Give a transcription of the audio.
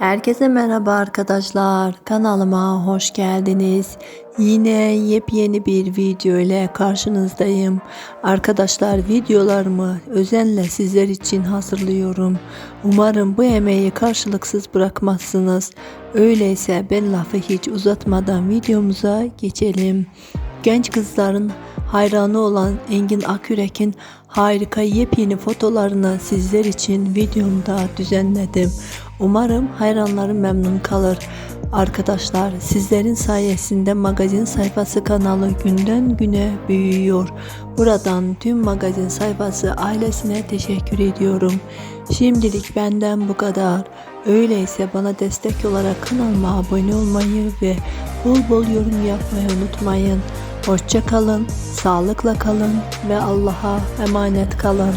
Herkese merhaba arkadaşlar. Kanalıma hoş geldiniz. Yine yepyeni bir video ile karşınızdayım. Arkadaşlar videolarımı özenle sizler için hazırlıyorum. Umarım bu emeği karşılıksız bırakmazsınız. Öyleyse ben lafı hiç uzatmadan videomuza geçelim. Genç kızların hayranı olan Engin Akürek'in harika yepyeni fotolarını sizler için videomda düzenledim. Umarım hayranlarım memnun kalır. Arkadaşlar sizlerin sayesinde magazin sayfası kanalı günden güne büyüyor. Buradan tüm magazin sayfası ailesine teşekkür ediyorum. Şimdilik benden bu kadar. Öyleyse bana destek olarak kanalıma abone olmayı ve bol bol yorum yapmayı unutmayın. Hoşça kalın, sağlıkla kalın ve Allah'a emanet kalın.